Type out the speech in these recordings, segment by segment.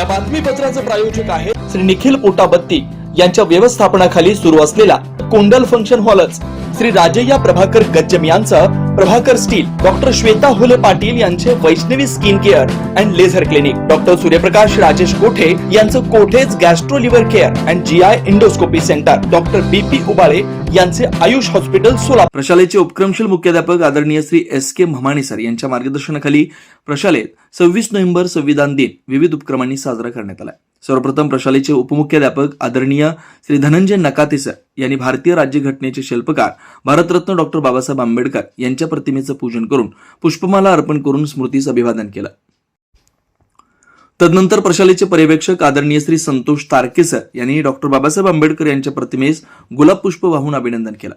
या बातमीपत्राचं प्रायोजक आहे श्री निखिल पोटाबत्ती यांच्या व्यवस्थापनाखाली सुरू असलेला कोंडल फंक्शन हॉलच श्री राजय्या प्रभाकर गज्जम यांचं प्रभाकर स्टील डॉक्टर श्वेता होले पाटील यांचे Vaishnavi skin care and laser clinic. Doctor Suryaprakash Rajesh Kothe यांचं Kothe's gastro liver care and G I endoscopy centre. Doctor B P Ubale यांचे आयुष हॉस्पिटल सोलापूर. प्रशालेचे उपक्रमशील मुख्याध्यापक आदरणीय Shri S K Mhamane sir यांच्या मार्गदर्शनाखाली प्रशालेत सव्वीस नोव्हेंबर संविधान दिन विविध उपक्रमांनी साजरा करण्यात आला सर्वप्रथम प्रशालेचे उपमुख्याध्यापक आदरणीय श्री धनंजय नकाते सर यांनी भारतीय राज्यघटनेचे शिल्पकार भारतरत्न डॉक्टर बाबासाहेब आंबेडकर यांच्या प्रतिमेचं पूजन करून पुष्पमाला अर्पण करून स्मृतीस अभिवादन केलं. तदनंतर प्रशालेचे पर्यवेक्षक आदरणीय श्री संतोष तारके सर यांनी डॉक्टर बाबासाहेब आंबेडकर यांच्या प्रतिमेस गुलाब पुष्प वाहून अभिनंदन केलं.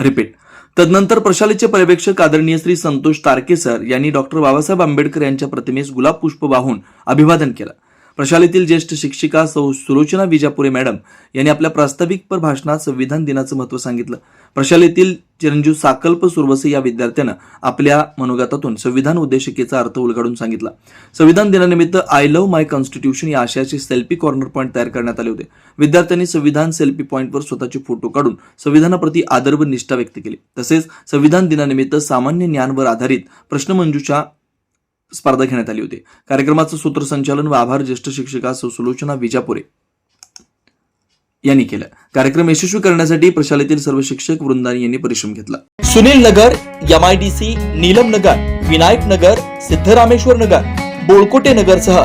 रिपीट. तदनंतर प्रशालेचे पर्यवेक्षक आदरणीय श्री संतोष तारके सर यांनी डॉक्टर बाबासाहेब आंबेडकर यांच्या प्रतिमेस गुलाब पुष्प वाहून अभिवादन केलं. प्रशालेतील ज्येष्ठ शिक्षिका सौ सुलोचना विजापुरे मॅडम यांनी आपल्या प्रास्ताविकपर भाषणात संविधान दिनाचं महत्त्व सांगितलं. प्रशालेतील चिरंजीव साकल्प सुरवसे या विद्यार्थ्यानं आपल्या मनोगतातून संविधान उद्देशिकेचा अर्थ उलगडून सांगितला. संविधान दिनानिमित्त आय लव्ह माय कॉन्स्टिट्यूशन या आशयाचे सेल्फी कॉर्नर पॉईंट तयार करण्यात आले होते. विद्यार्थ्यांनी संविधान सेल्फी पॉईंटवर स्वतःचे फोटो काढून संविधानाप्रती आदर व निष्ठा व्यक्त केली. तसेच संविधान दिनानिमित्त सामान्य ज्ञानवर आधारित प्रश्नमंजूच्या स्पर्धा घेण्यात आली होती. कार्यक्रमाचं सूत्रसंचालन व आभार ज्येष्ठ शिक्षिका सुलोचना विजापुरे यांनी केलं. कार्यक्रम यशस्वी करण्यासाठी प्रशालेतील सर्व शिक्षक वृंदानी यांनी परिश्रम घेतला. Sunil Nagar M I D C Neelam Nagar Vinayak Nagar Siddharameshwar Nagar Bolkote नगरसह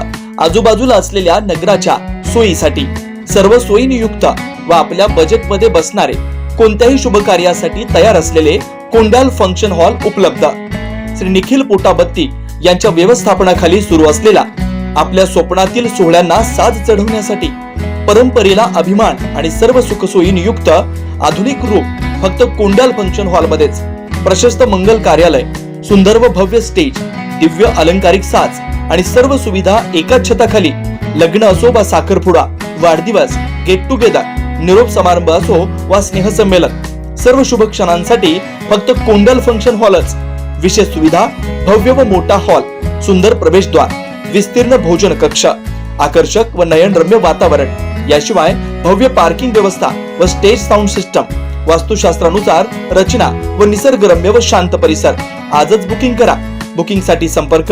आजूबाजूला असलेल्या नगराच्या सोयीसाठी सर्व सोयीनियुक्त व आपल्या बजेटमध्ये बसणारे कोणत्याही शुभ कार्यासाठी तयार असलेले कोंडाल फंक्शन हॉल उपलब्ध. श्री निखिल पोटाबत्ती यांच्या व्यवस्थापनाखाली सुरू असलेला आपल्या स्वप्नातील सोहळ्यांना साज चढवण्यासाठी परंपरेला अभिमान आणि सर्व सुखसोयी युक्त आधुनिक रूप फक्त कोंडाल फंक्शन हॉलमध्येच प्रशस्त मंगल कार्यालय सुंदर व भव्य स्टेज दिव्य अलंकारिक साज आणि सर्व सुविधा एकाच छताखाली लग्न असो वा साखरपुडा वाढदिवस गेट टुगेदर निरोप समारंभ असो वा स्नेहसंमेलन सर्व शुभ क्षणांसाठी फक्त कोंडल फंक्शन हॉलच विशेष सुविधा भव्य व मोठा हॉल सुंदर प्रवेशद्वार विस्तीर्ण भोजन कक्ष आकर्षक व नयनरम्य वातावरण. याशिवाय भव्य पार्किंग व्यवस्था व स्टेज साऊंड सिस्टम वास्तुशास्त्रानुसार रचना व निसर्गरम्य व शांत परिसर. आजच बुकिंग करा. बुकिंगसाठी संपर्क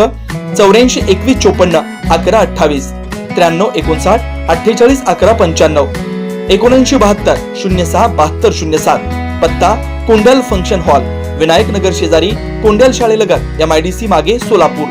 चौऱ्याऐंशी एकवीस चोपन्न अकरा अठ्ठावीस त्र्याण्णव एकोणसाठ अठ्ठेचाळीस अकरा पंच्याण्णव एकोणऐंशी बहात्तर शून्य सहा बहात्तर शून्य सात. पत्ता कुंडल फंक्शन हॉल. विनायक नगर शेजारी कोंडल शाळेलगत एम आय डी सी मागे सोलापूर.